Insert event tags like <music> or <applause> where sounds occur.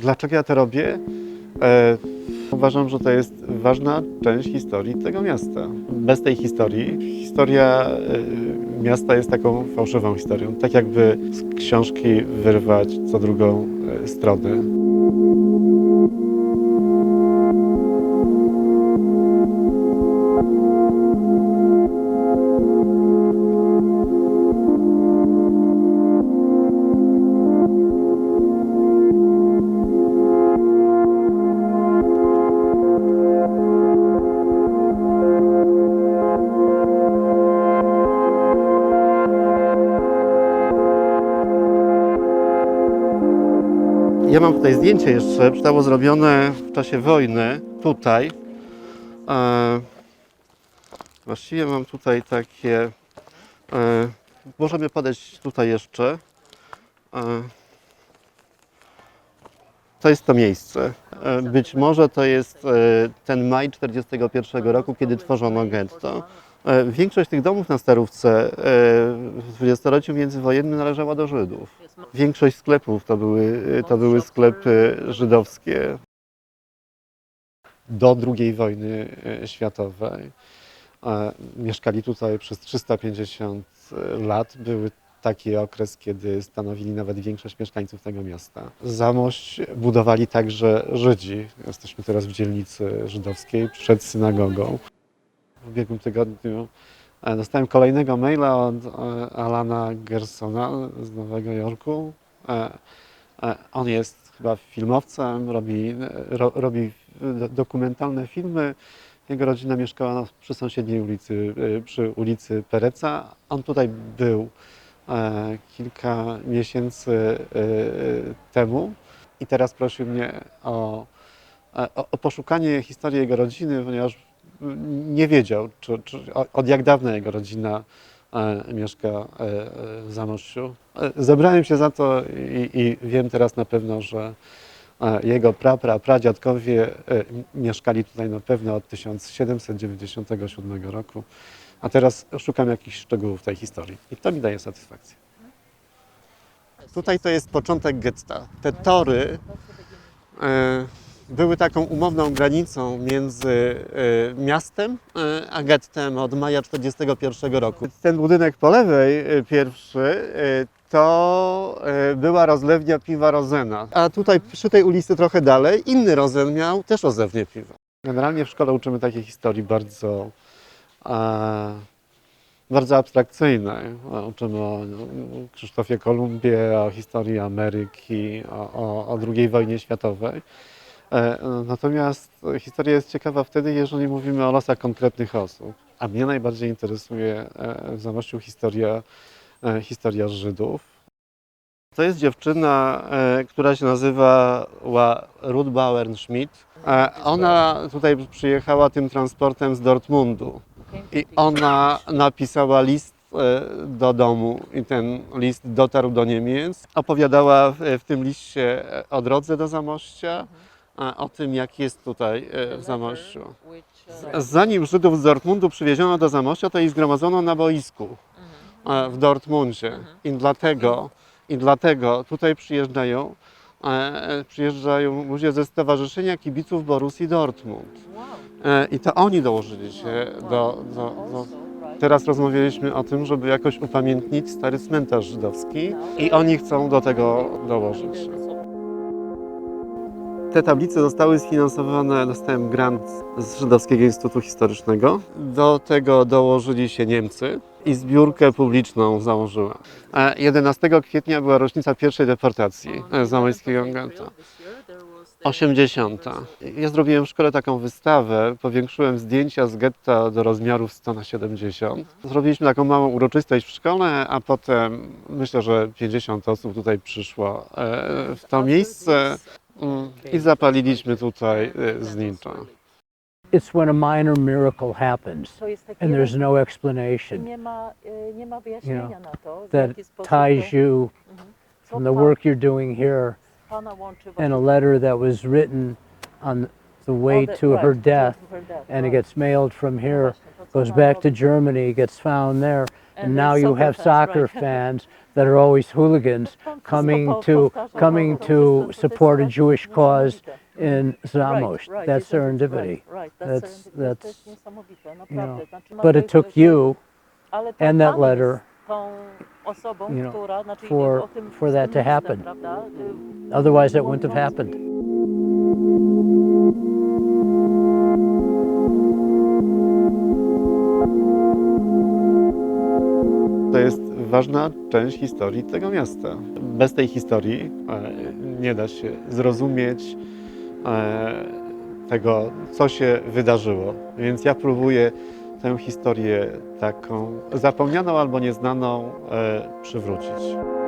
Dlaczego ja to robię? E, uważam, że to jest ważna część historii tego miasta. Bez tej historii historia e, miasta jest taką fałszywą historią. Tak jakby z książki wyrwać co drugą e, stronę. Ja mam tutaj zdjęcie jeszcze, zostało zrobione w czasie wojny, tutaj. E, właściwie mam tutaj takie, e, możemy podejść tutaj jeszcze. E, to jest to miejsce. E, być może to jest e, ten maj 41 roku, kiedy tworzono getto. E, Większość tych domów na Starówce e, w dwudziestoleciu międzywojennym należała do Żydów. Większość sklepów to były, to były sklepy żydowskie do II wojny e, światowej. E, Mieszkali tutaj przez 350 lat. Były taki okres, kiedy stanowili nawet większość mieszkańców tego miasta. Zamość budowali także Żydzi. Jesteśmy teraz w dzielnicy żydowskiej przed synagogą. W ubiegłym tygodniu e, dostałem kolejnego maila od e, Alana Gersona z Nowego Jorku. E, On jest chyba filmowcem, robi, ro, robi do- dokumentalne filmy. Jego rodzina mieszkała przy sąsiedniej ulicy, przy ulicy Pereca. On tutaj był kilka miesięcy temu i teraz prosił mnie o, o, o poszukanie historii jego rodziny, ponieważ nie wiedział, czy, czy, od jak dawna jego rodzina e, mieszka e, e, w Zamościu. Zabrałem się za to i, i wiem teraz na pewno, że jego pra, pra, pradziadkowie mieszkali tutaj na pewno od 1797 roku. A teraz szukam jakichś szczegółów tej historii i to mi daje satysfakcję. Tutaj to jest początek getta. Te tory były taką umowną granicą między e, miastem e, a gettem od maja 1941 roku. Ten budynek po lewej, e, pierwszy, to była rozlewnia piwa Rozena. A tutaj przy tej ulicy trochę dalej inny Rozen miał też rozlewnię piwa. Generalnie w szkole uczymy takiej historii bardzo, e, bardzo abstrakcyjnej. E, Uczymy o Krzysztofie Kolumbie, o historii Ameryki, o, o, o II wojnie światowej. E, Natomiast historia jest ciekawa wtedy, jeżeli mówimy o losach konkretnych osób. A mnie najbardziej interesuje e, w Zamościu historia, e, historia Żydów. To jest dziewczyna, która się nazywa Ruth Bauern-Schmidt. Ona tutaj przyjechała tym transportem z Dortmundu i ona napisała list do domu i ten list dotarł do Niemiec. Opowiadała w, tym liście o drodze do Zamościa, o tym, jak jest tutaj e, w Zamościu. Zanim Żydów z Dortmundu przywieziono do Zamościa, to ich zgromadzono na boisku e, w Dortmundzie. I dlatego, I dlatego tutaj przyjeżdżają, e, przyjeżdżają ludzie ze Stowarzyszenia Kibiców Borussii Dortmund. I to oni dołożyli się do, do, do... Teraz rozmawialiśmy o tym, żeby jakoś upamiętnić stary cmentarz żydowski i oni chcą do tego dołożyć. Te tablice zostały sfinansowane, dostałem grant z Żydowskiego Instytutu Historycznego. Do tego dołożyli się Niemcy i zbiórkę publiczną założyła. E, 11 kwietnia była rocznica pierwszej deportacji e, zamojskiego getta. 80. Ja zrobiłem w szkole taką wystawę, powiększyłem zdjęcia z getta do rozmiarów 100 na 70. Zrobiliśmy taką małą uroczystość w szkole, a potem myślę, że 50 osób tutaj przyszło e, w to miejsce i zapaliliśmy tutaj e, znicza. It's when a minor miracle happens To jest takie and there's no explanation nie ma, y, nie ma wyjaśnienia na to, w that jaki sposób ties to, you Mhm. co from the pa- work you're doing here Pana łączy and a właśnie letter that was written on the way to her death, to her death, and it gets mailed from here, Właśnie, to, co goes back to Germany, gets found there. And now you have soccer <laughs> fans that are always hooligans coming to, coming to support a Jewish cause in Zamość. That's serendipity. That's, that's, you know. But it took you and that letter you know, for, for that to happen. Otherwise, it wouldn't have happened. Ważna część historii tego miasta. Bez tej historii e, nie da się zrozumieć e, tego, co się wydarzyło. Więc ja próbuję tę historię taką zapomnianą albo nieznaną e, przywrócić.